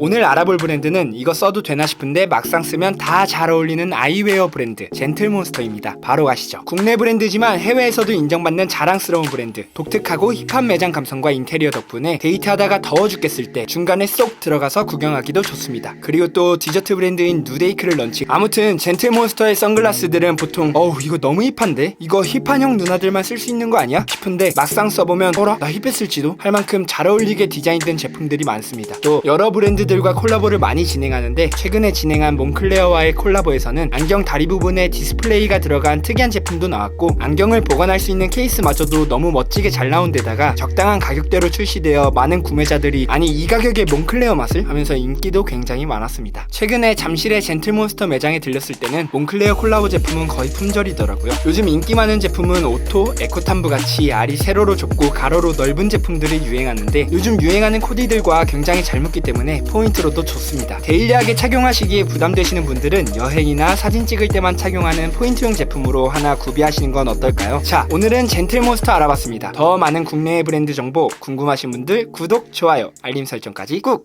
오늘 알아볼 브랜드는 이거 써도 되나 싶은데 막상 쓰면 다 잘 어울리는 아이웨어 브랜드 젠틀몬스터입니다. 바로 가시죠. 국내 브랜드지만 해외에서도 인정받는 자랑스러운 브랜드. 독특하고 힙한 매장 감성과 인테리어 덕분에 데이트하다가 더워 죽겠을 때 중간에 쏙 들어가서 구경하기도 좋습니다. 그리고 또 디저트 브랜드인 누데이크를 런칭. 아무튼 젠틀몬스터의 선글라스들은 보통 어우 이거 너무 힙한데? 이거 힙한 형 누나들만 쓸 수 있는 거 아니야? 싶은데 막상 써보면 어라 나 힙했을지도 할 만큼 잘 어울리게 디자인된 제품들이 많습니다. 또 여러 브랜드 들과 콜라보를 많이 진행하는데 최근에 진행한 몬클레어와의 콜라보에서는 안경 다리 부분에 디스플레이가 들어간 특이한 제품도 나왔고 안경을 보관할 수 있는 케이스마저도 너무 멋지게 잘 나온 데다가 적당한 가격대로 출시되어 많은 구매자들이 아니 이 가격에 몬클레어 맛을 하면서 인기도 굉장히 많았습니다. 최근에 잠실의 젠틀몬스터 매장에 들렸을 때는 몬클레어 콜라보 제품은 거의 품절이더라고요. 요즘 인기 많은 제품은 오토, 에코탐브 같이 알이 세로로 좁고 가로로 넓은 제품들이 유행하는데 요즘 유행하는 코디들과 굉장히 잘 묶기 때문에 포인트로도 좋습니다. 데일리하게 착용하시기에 부담되시는 분들은 여행이나 사진 찍을 때만 착용하는 포인트용 제품으로 하나 구비하시는 건 어떨까요? 자, 오늘은 젠틀몬스터 알아봤습니다. 더 많은 국내의 브랜드 정보 궁금하신 분들 구독, 좋아요, 알림 설정까지 꾹!